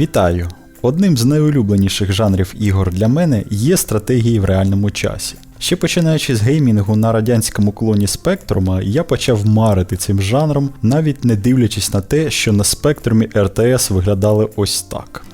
Вітаю! Одним з найулюбленіших жанрів ігор для мене є стратегії в реальному часі. Ще починаючи з геймінгу на радянському клоні Спектрума, я почав марити цим жанром, навіть не дивлячись на те, що на спектрумі РТС виглядали ось так.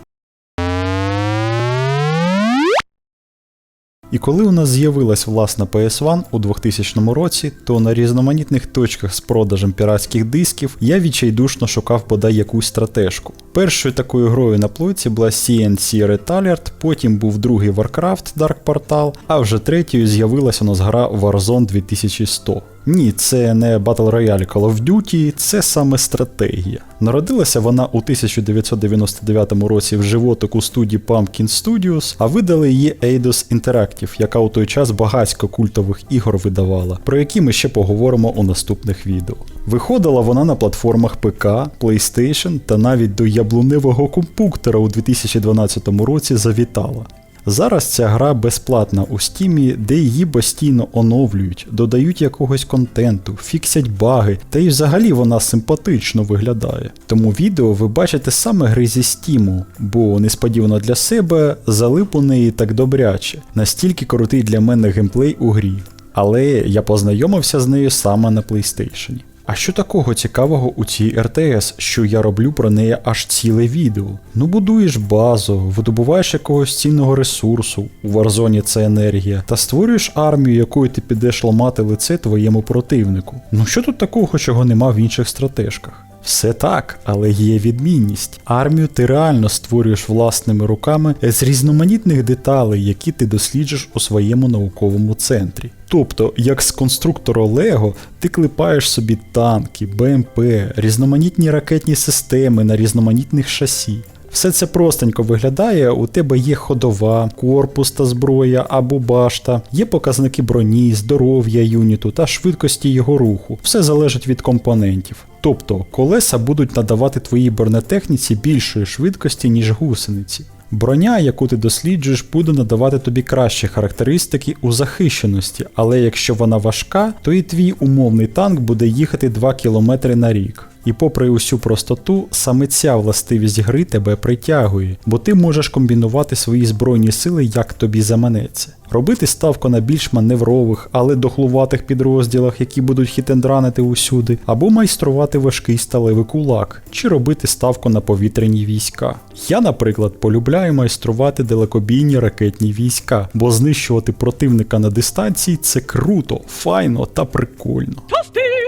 І коли у нас з'явилась власна PS1 у 2000 році, то на різноманітних точках з продажем піратських дисків я відчайдушно шукав бодай якусь стратежку. Першою такою грою на плойці була CNC Retired, потім був другий Warcraft Dark Portal, а вже третьою з'явилася у нас гра Warzone 2100. Ні, це не Battle Royale Call of Duty, це саме стратегія. Народилася вона у 1999 році в животику студії Pumpkin Studios, а видали її Eidos Interactive, яка у той час багатько культових ігор видавала, про які ми ще поговоримо у наступних відео. Виходила вона на платформах ПК, PlayStation та навіть до яблуневого компуктора у 2012 році завітала. Зараз ця гра безплатна у стімі, де її постійно оновлюють, додають якогось контенту, фіксять баги, та й взагалі вона симпатично виглядає. Тому відео ви бачите саме гри зі стіму, бо несподівано для себе залип у неї так добряче, настільки крутий для мене геймплей у грі. Але я познайомився з нею саме на PlayStation. А що такого цікавого у цій РТС, що я роблю про неї аж ціле відео? Ну будуєш базу, видобуваєш якогось цінного ресурсу, у Варзоні це енергія, та створюєш армію, якою ти підеш ламати лице твоєму противнику. Ну що тут такого, чого нема в інших стратежках? Все так, але є відмінність. Армію ти реально створюєш власними руками з різноманітних деталей, які ти досліджиш у своєму науковому центрі. Тобто, як з конструктора Лего, ти клепаєш собі танки, БМП, різноманітні ракетні системи на різноманітних шасі. Все це простенько виглядає, у тебе є ходова, корпус та зброя або башта, є показники броні, здоров'я юніту та швидкості його руху. Все залежить від компонентів. Тобто колеса будуть надавати твоїй бронетехніці більшої швидкості, ніж гусениці. Броня, яку ти досліджуєш, буде надавати тобі кращі характеристики у захищеності, але якщо вона важка, то і твій умовний танк буде їхати 2 км на рік. І попри усю простоту, саме ця властивість гри тебе притягує, бо ти можеш комбінувати свої збройні сили як тобі заманеться. Робити ставку на більш маневрових, але дохлуватих підрозділах, які будуть хітендранити усюди, або майструвати важкий сталевий кулак, чи робити ставку на повітряні війська. Я, наприклад, полюбляю майструвати далекобійні ракетні війська, бо знищувати противника на дистанції це круто, файно та прикольно.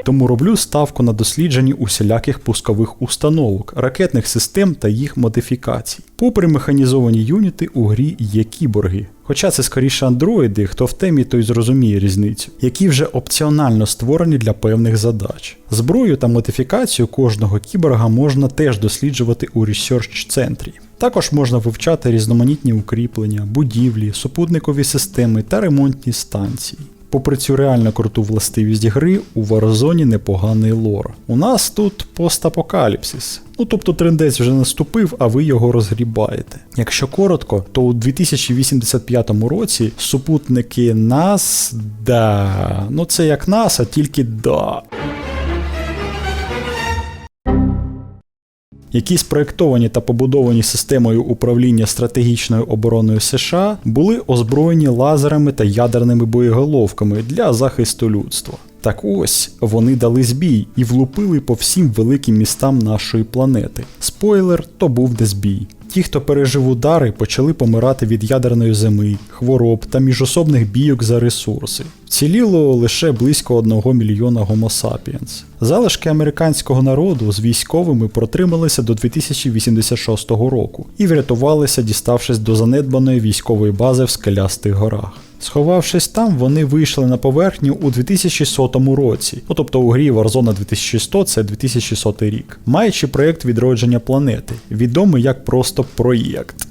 Тому роблю ставку на дослідженні усіляких пускових установок, ракетних систем та їх модифікацій. Попри механізовані юніти, у грі є кіборги. Хоча це скоріше андроїди, хто в темі, той зрозуміє різницю, які вже опціонально створені для певних задач. Зброю та модифікацію кожного кіборга можна теж досліджувати у Research центрі. Також можна вивчати різноманітні укріплення, будівлі, супутникові системи та ремонтні станції. Попри цю реально круту властивість гри, у Warzone непоганий лор. У нас тут постапокаліпсис. Ну тобто трендець вже наступив, а ви його розгрібаєте. Якщо коротко, то у 2085 році супутники нас, да, ну це як нас, а тільки да. Які спроєктовані та побудовані системою управління стратегічною обороною США, були озброєні лазерами та ядерними боєголовками для захисту людства. Так ось вони дали збій і влупили по всім великим містам нашої планети. Спойлер, то був не збій. Ті, хто пережив удари, почали помирати від ядерної зими, хвороб та міжособних бійок за ресурси. Вціліло лише близько 1 мільйона гомосапіенс. Залишки американського народу з військовими протрималися до 2086 року і врятувалися, діставшись до занедбаної військової бази в скелястих горах. Сховавшись там, вони вийшли на поверхню у 2100 році, ну тобто у грі Warzone 2100 це 2100 рік, маючи проєкт відродження планети, відомий як просто проєкт.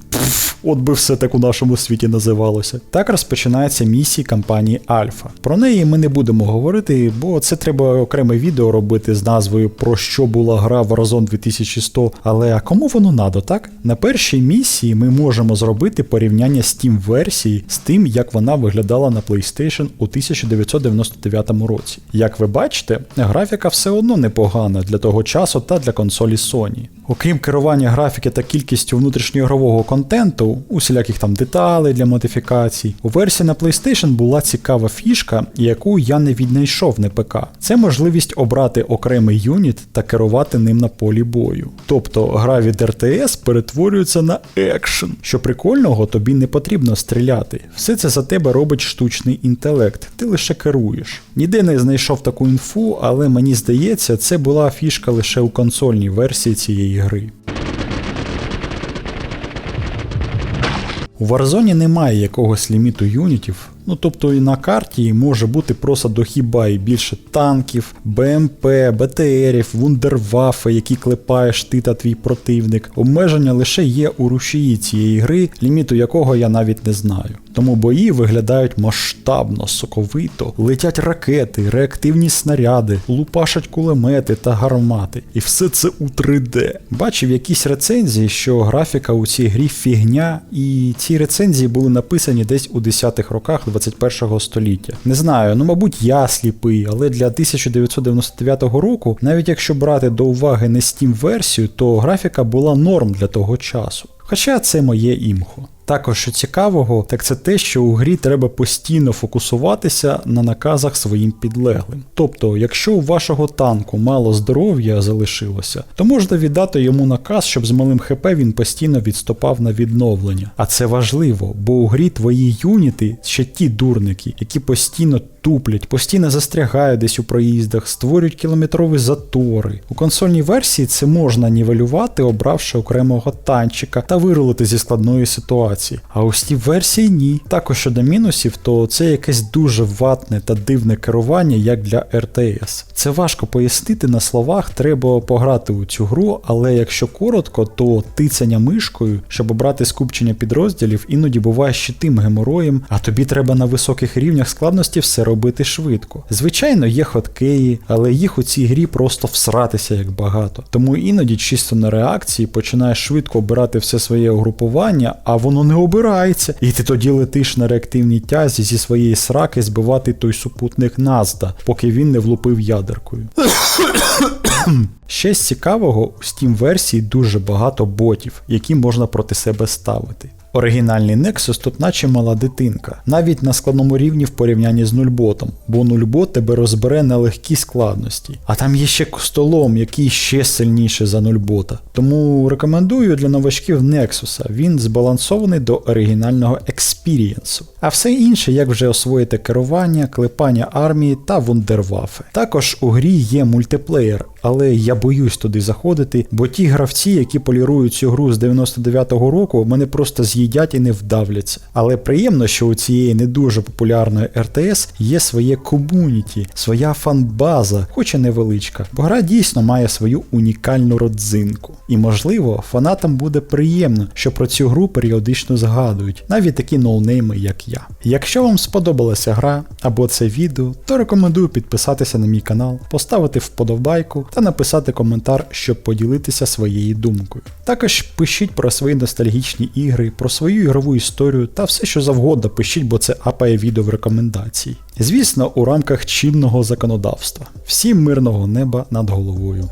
От би все так у нашому світі називалося. Так розпочинається місії кампанії Альфа. Про неї ми не будемо говорити, бо це треба окреме відео робити з назвою Про що була гра Warzone 2100. Але а кому воно надо, так? На першій місії ми можемо зробити порівняння Steam версії з тим, як вона виглядала на PlayStation у 1999 році. Як ви бачите, графіка все одно непогана для того часу та для консолі Sony. Окрім керування графіки та кількістю внутрішньоігрового контенту, усіляких там деталей для модифікацій, у версії на PlayStation була цікава фішка, яку я не віднайшов на ПК. Це можливість обрати окремий юніт та керувати ним на полі бою. Тобто гра від RTS перетворюється на екшен. Що прикольного, тобі не потрібно стріляти. Все це за тебе робить штучний інтелект, ти лише керуєш. Ніде не знайшов таку інфу, але мені здається, це була фішка лише у консольній версії цієї гри. У Warzone немає якогось ліміту юнітів, ну тобто і на карті може бути просто до хіба і більше танків, БМП, БТРів, вундервафи, які клепаєш ти та твій противник. Обмеження лише є у рушії цієї гри, ліміту якого я навіть не знаю. Тому бої виглядають масштабно, соковито, летять ракети, реактивні снаряди, лупашать кулемети та гармати. І все це у 3D. Бачив якісь рецензії, що графіка у цій грі фігня, і ці рецензії були написані десь у 10-х роках 21 століття. Не знаю, ну мабуть, я сліпий, але для 1999 року, навіть якщо брати до уваги не Steam версію, то графіка була норм для того часу. Хоча це моє імхо. Також що цікавого, так це те, що у грі треба постійно фокусуватися на наказах своїм підлеглим. Тобто, якщо у вашого танку мало здоров'я залишилося, то можна віддати йому наказ, щоб з малим ХП він постійно відступав на відновлення. А це важливо, бо у грі твої юніти ще ті дурники, які постійно туплять, постійно застрягають десь у проїздах, створюють кілометрові затори. У консольній версії це можна нівелювати, обравши окремого танчика та вирулити зі складної ситуації. А у Steam версії ні. Також щодо мінусів, то це якесь дуже ватне та дивне керування, як для RTS. Це важко пояснити на словах, треба пограти у цю гру, але якщо коротко, то тицяння мишкою, щоб обрати скупчення підрозділів, іноді буває ще тим гемороєм, а тобі треба на високих рівнях складності все робити швидко. Звичайно, є хоткеї, але їх у цій грі просто всратися як багато. Тому іноді чисто на реакції починаєш швидко обирати все своє угрупування, а воно не обирається. І ти тоді летиш на реактивній тязі зі своєї сраки збивати той супутник Назда, поки він не влупив ядеркою. Ще з цікавого, у Steam версії дуже багато ботів, які можна проти себе ставити. Оригінальний Nexus тут наче мала дитинка, навіть на складному рівні в порівнянні з нульботом, бо нульбот тебе розбере на легкій складності. А там є ще костолом, який ще сильніший за нульбота. Тому рекомендую для новачків Nexus, він збалансований до оригінального експірієнсу. А все інше, як вже освоїти керування, клепання армії та вундервафи. Також у грі є мультиплеєр, але я боюсь туди заходити, бо ті гравці, які полірують цю гру з 99-го року, мене просто з'їдять і не вдавляться. Але приємно, що у цієї не дуже популярної РТС є своє комуніті, своя фанбаза, хоч і невеличка, бо гра дійсно має свою унікальну родзинку. І можливо, фанатам буде приємно, що про цю гру періодично згадують, навіть такі ноунейми, як я. Якщо вам сподобалася гра або це відео, то рекомендую підписатися на мій канал, поставити вподобайку та написати коментар, щоб поділитися своєю думкою. Також пишіть про свої ностальгічні ігри, про свою ігрову історію та все, що завгодно пишіть, бо це апає відео в рекомендації. Звісно, у рамках чинного законодавства. Всім мирного неба над головою.